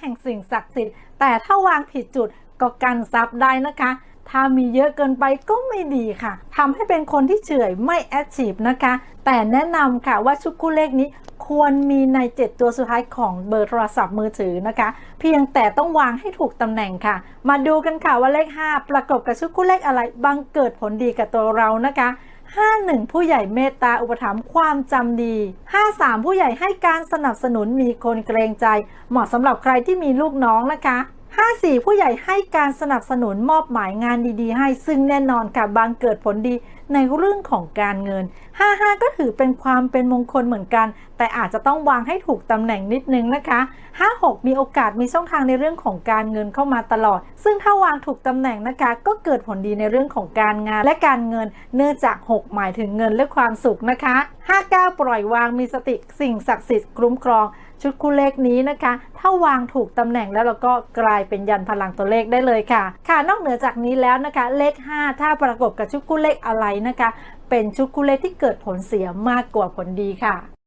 แห่งสิ่งศักดิ์สิทธิ์ แต่ถ้าวางผิดจุดก็กันซับได้นะคะ ถ้ามีเยอะเกินไปก็ไม่ดีค่ะทำให้เป็นคนที่เฉื่อยไม่แอคทีฟนะคะ แต่แนะนำค่ะว่าชุดคู่เลขนี้ควรมีใน 7 ตัวสุดท้ายของเบอร์โทรศัพท์มือถือนะคะ เพียงแต่ต้องวางให้ถูกตำแหน่งค่ะ มาดูกันค่ะว่าเลข 5 ประกอบกับชุดคู่เลขอะไรบังเกิดผลดีกับตัวเรานะคะ 51 ผู้ใหญ่เมตตาอุปถัมภ์ความจำดี 53 ผู้ใหญ่ให้การสนับสนุนมีคนเกรงใจ เหมาะสำหรับใครที่มีลูกน้องนะคะ 54 ผู้ใหญ่ให้การสนับสนุนมอบหมายงานดีๆ ให้ซึ่งแน่นอนค่ะบางเกิดผลดี ในเรื่องของการเงิน 55 ก็ถือเป็นความเป็นมงคลเหมือนกัน แต่อาจจะต้องวางให้ถูกตำแหน่งนิดนึงนะคะ 56 มีโอกาสมีช่องทางในเรื่องของการเงินเข้ามาตลอด ซึ่งถ้าวางถูกตำแหน่งนะคะ ก็เกิดผลดีในเรื่องของการงานและการเงิน เนื่องจาก 6 หมายถึงเงินและความสุขนะคะ 59 ปล่อยวางมีสติสิ่งศักดิ์สิทธิ์คุ้มครองชุดคู่เลขนี้นะคะ ถ้าวางถูกตำแหน่งแล้วเราก็กลายเป็นยันพลังตัวเลขได้เลยค่ะ ค่ะ นอกเหนือจากนี้แล้วนะคะ เลข 5 ถ้าประกบกับชุดคู่เลขอะไรนะคะ เป็นชุดคู่เลขที่เกิดผลเสียมากกว่าผลดีค่ะ